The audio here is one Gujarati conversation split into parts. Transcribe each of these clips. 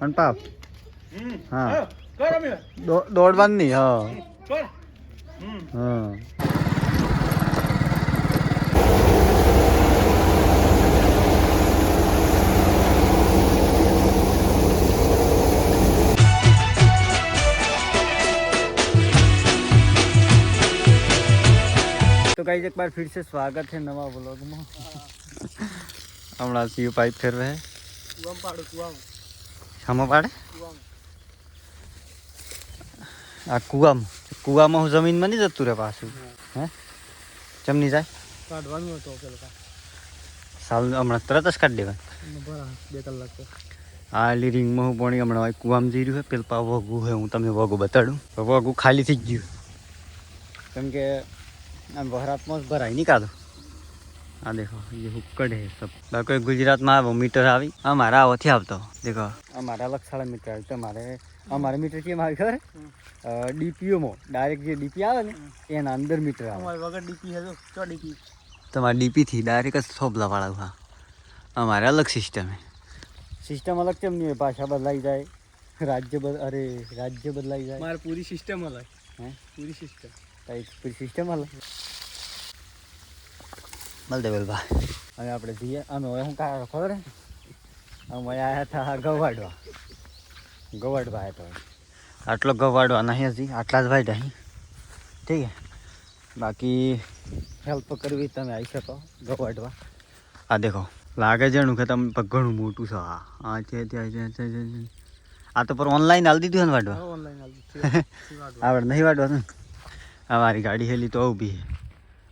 પણ પાપ હા દોડવાનું નહીં હા હા तो गाइज एक बार फिर से स्वागत है नवा ब्लॉग में हमारा सीओ पाइप कर रहे हैं પાડો, પાડે? આ કુવામાં. કુવામાં હું જમીનમાં નહીં જતું રે પાછું. હે? ચમની જાય? કાઢવાનું હતો પેલો સાલ હમણાં તરત જ કાઢી દેવાનું બે કલાક આ એલી રિંગમાં હું પાણી હમણાં હોય કુવામાં જઈ રહ્યું છે પેલપા વગું છે હું તમને વગું બતાડું. વગું ખાલી થઈ ગયું. કેમ કે આમ વહરાતમાં જ ભરાય નહીં કાઢો આ દેખો ये હુક્કડ है सब બાકી ગુજરાતમાં આવો મીટર આવી અમારા આવથી આવતો દેખો અમારા લક્ષાળા મીટર આવી તમારે અમારે મીટર કેમ આવી ખબર ડીપીઓમાં ડાયરેક્ટ જે ડીપી આવે ને એના અંદર મીટર આવે અમારે વગર ડીપી હતો ચો ડીપી તમારે ડીપીથી ડાયરેક્ટ જ થોભલાવાળા હા અમારે અલગ સિસ્ટમ સિસ્ટમ અલગ કેમ નહીં હોય ભાષા બદલાઈ જાય રાજ્ય બદ અરે રાજ્ય બદલાઈ જાય મારે પૂરી સિસ્ટમ અલગ હે પૂરી સિસ્ટમ તારી સિસ્ટમ અલગ બલદેવલભાઈ હવે આપણે જઈએ. અમે હવે હું કા ખબર અમે આવ્યા હતા ગવાડવા. ગવાડવા આવ્યા હતા. આટલો ગવાડવા નહીં હજી આટલા જ ભાઈ નહીં ઠીક છે બાકી હેલ્પ કરવી તમે આવી શકો ગવાડવા. આ દેખો લાગે જાણું કે તમે ઘણું મોટું છે. આ આ છે ત્યાં છે છે છે, છે. આ તો પર ઓનલાઈન હાલ દીધું ને વાડવા? ઓનલાઈન આવડે નહીં વાડવાનું આ મારી ગાડી હેલી તો ઊભી છે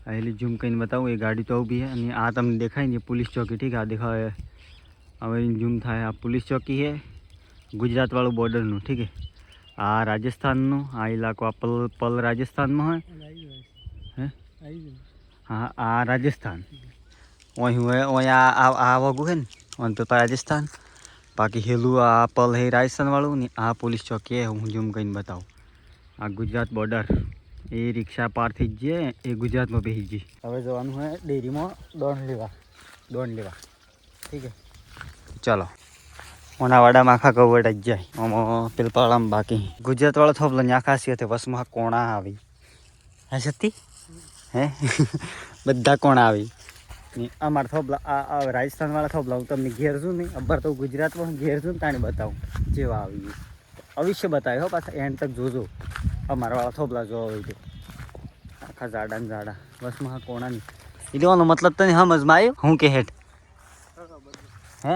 હેલી ઝૂમ કરીને બતાવું એ ગાડી તો ઊભી છે અને આ તમને દેખાય ને પોલીસ ચોકી ઠીક આ દેખાય હવે ઝૂમ થાય આ પોલીસ ચોકી છે ગુજરાતવાળું બોર્ડરનું ઠીક છે આ રાજસ્થાનનું આ ઇલાકો આ પલ પલ રાજસ્થાનમાં હોય હે હા આ રાજસ્થાન અહીં હોય અહીં આ આ- વગું છે ને ઓન પેપર રાજસ્થાન બાકી હેલું આ પલ હે રાજસ્થાનવાળું ને આ પોલીસ ચોકી હે હું ઝૂમ કરીને બતાવું આ ગુજરાત બોર્ડર એ રિક્ષા પારથી જ જઈએ એ ગુજરાતમાં બેસી ગઈ હવે જવાનું હોય ડેરીમાં દોણ લેવા દોણ લેવા. ઠીક છે? ચાલો. ઓનાવાડામાં આખા કવડ જ જાય. આમાં પેલ પાળામાં બાકી. ગુજરાતવાળો થોપલો ને આ હતી વસમાં કોણા આવી. હે સતી? હે? બધા કોણા આવી. અમારા થોપલા આ રાજસ્થાનવાળા થોપલા હું તમને ઘેર છું નહીં અબ્બર તો ગુજરાતમાં હું ઘેર છું ને તાણે બતાવું. જેવા આવી ગયું. અવશ્ય બતાવ્યો હો પાછા એન્ડ તક જોજો. અમારા વાળા થોપલા જોવા હોય તો આખા ઝાડા ને ઝાડા બસમાં હા કોણા નહીં એ દેવાનો મતલબ તને સમજમાં આવ્યો હું કે હેઠ હે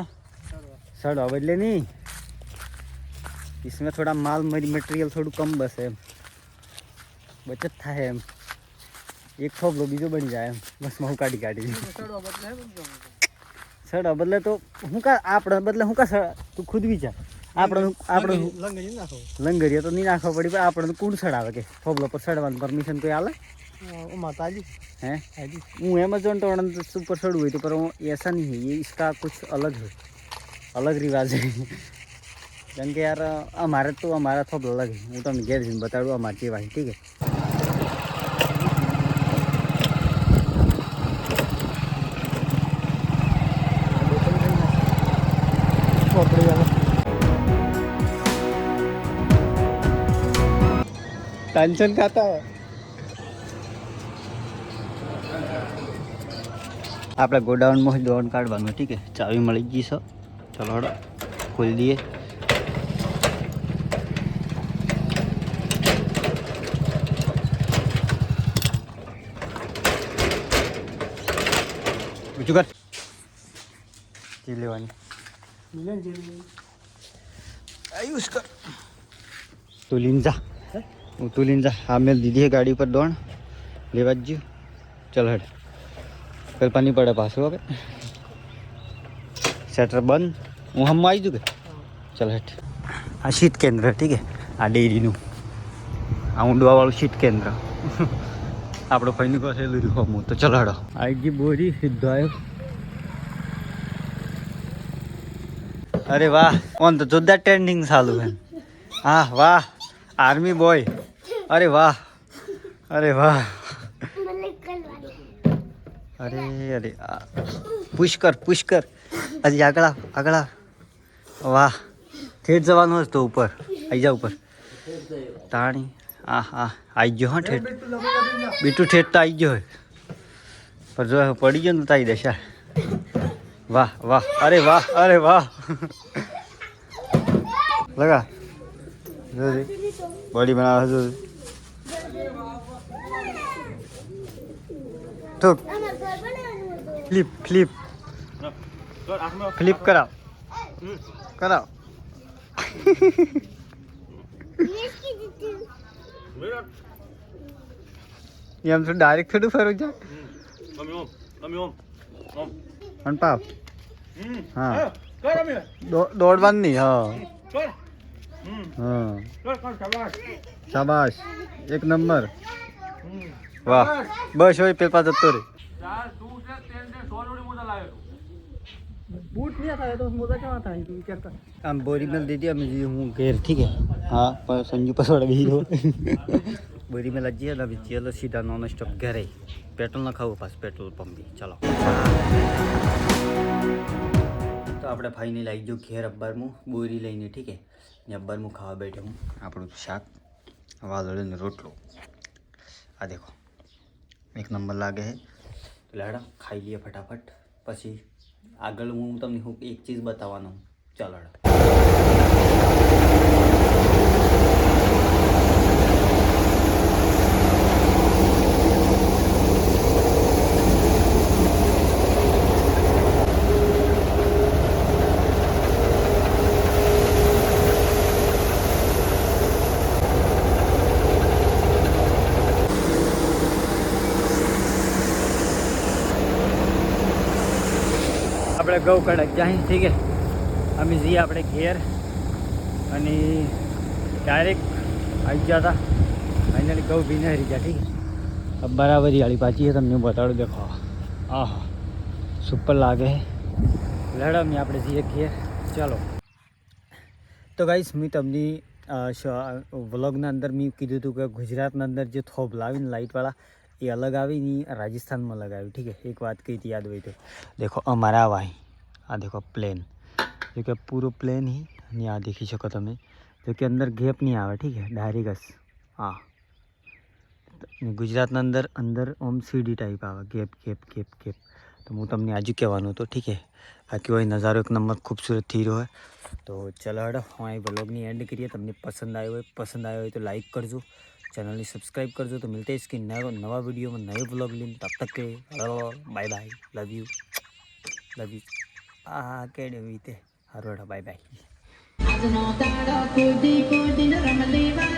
सड़वा बदले नहीं इसमें थोड़ा माल मटेरियल थोड़ું કમ બસે એમ બચત થાય એમ એક થોભલો બીજો બની જાય એમ બસ હું કાઢી કાઢી સડવા બદલે તો હું કા આપણે બદલે હું કા સડ- તું ખુદ વિચાર આપણે આપણે લંગડી નાખો લંગરિયા તો નહીં નાખવા પડી પણ આપણે તો કુણ સડાવે કે થોભલો પર સડવાનું પરમિશન કોઈ આલે માતાજી हैं હાજી હું एमेजोन तो अनंत सुपर सड़ हुई तो पर वो ऐसा नहीं है ये इसका कुछ अलग है अलग रिवाज है કેમ કે યાર અમારે તો અમારા થોપ અલગ છે હું તમને ઘેર જઈને બતાડું અમારે કેવા છે ઠીક છે ટેન્શન ખાતા હોય. આપણે ગોડાઉનમાં દોડ કાઢવાનું ઠીક છે? ચાવી મળી ગઈ છે. ચલો હડો ખોલી દઈએ. બીજું કર. જી લેવાની. મિલન આયુષ કર. તું લીન જા. હું તું લીન જા હા મેં દીધી હે ગાડી પર દોણ. લેવા જ જ્યું. ચલ હડ. પેલ પાણી પડે પાછું હવે. શટર બંધ. હું હમ આવી જઉં કે? ચલ હેઠ આ શીત કેન્દ્ર ઠીક હે? આ ડેરીનું. આ ઊંડવાવાળું શીત કેન્દ્ર. આપણો ફઈનું કસેલું રહ્યું હું તો ચલાડો આવી ગઈ બોરી સીધો આવ્યો અરે વાહ ઓન તો જોરદાર ટ્રેન્ડિંગ ચાલુ છે. હા વાહ. આર્મી બોય અરે વાહ. અરે વાહ. અરે અરે પુષ્કર પુષ્કર હજી આગળ આગળ વાહ. ઠેઠ જવાનું હશે તો ઉપર. આવી જા ઉપર. તાણી. આ હા આવી ગયો હા ઠેઠ. બીટું ઠેઠ તો આવી ગયો પણ જો પડી ગયો ને તારી દશા. વાહ વાહ. અરે વાહ અરે વાહ. લગા. બોડી બનાવે છે ઠોક. ફ્લિપ ફ્લિપ ફ્લિપ કરાવ. કરાવ. એમ તો ડાયરેક્ટ થોડું ફરવું છે. પણ પાપ હા. દોડવાનું નહીં હા. હા. શાબાશ. એક નંબર. વાહ, બસ હોય પેપા જતો રે આમ બોરી મેલ દીધી હું ઘેર, ઠીક હા? પણ સંજુ બોરી મેલ જઈએ ને, હવે ચેલો સીધા નોન સ્ટોપ ઘેરે. પેટ્રોલ ના ખાવું પાસ પેટ્રોલ પંપ બી તો આપણે ફાઈનલી આવી ગયો ઘેર અબ્બારમું, બોરી લઈને, ઠીક હે? અબ્બારમું ખાવા બેઠો હું. આપણું શાક, વાદળીનો રોટલો. આ દેખો. એક નંબર લાગે છે લાડા, ખાઈ લઈએ ફટાફટ. પછી આગળ હું તમને હું એક ચીજ બતાવવાનો. ચાલો હેડો. આપણે ગૌ કડક જાય ઠીક છે. અમે જઈએ આપણે ઘેર. અને ડાયરેક્ટ આવી ગયા હતા. ફાઇનલી ગૌ ભીને હરી ગયા ઠીક છે. બરાબર વાળી પાછી તમને બતાડું દેખો આહા. સુપર લાગે લડા લડમી આપણે જઈએ ઘેર. ચાલો. તો ગાઈશ મેં તમને વ્લોગના અંદર મેં કીધું હતું કે ગુજરાતના અંદર જે થોભ લાવીને લાઇટવાળા એ અલગ આવીને રાજસ્થાનમાં લગાવ્યું ઠીક છે એક વાત કહી હતી યાદ હોય તો देखो અમારા ભાઈ આ देखो પ્લેન जो कि पूरा प्लेन ही અને આ દેખી શકો તમે જો કે અંદર ગેપ નહીં આવે ઠીક છે ડાયરેક્ટ જ હા ને ગુજરાતના અંદર અંદર ઓમ સીડી ટાઈપ આવે ગેપ ગેપ ગેપ ગેપ તો હું તમને આજુ કહેવાનું હતો ઠીક છે બાકી હોય નજારો એક નંબર ખૂબસૂરત થઈ રહ્યો હોય તો ચલો હેડો હું અહીં વ્લોગની એન્ડ કરીએ તમને પસંદ આવ્યો હોય પસંદ આવ્યો હોય તો લાઈક કરજો ચેનલને સબસ્ક્રાઈબ કરજો તો મિલતે इसके नए नवा वीडियो में नए ब्लॉग लेने तब तक के bye bye love you love you આ કેડે વીતે હારો બાય બાય આજનો દાડો કુદી કુદીને રમલેવા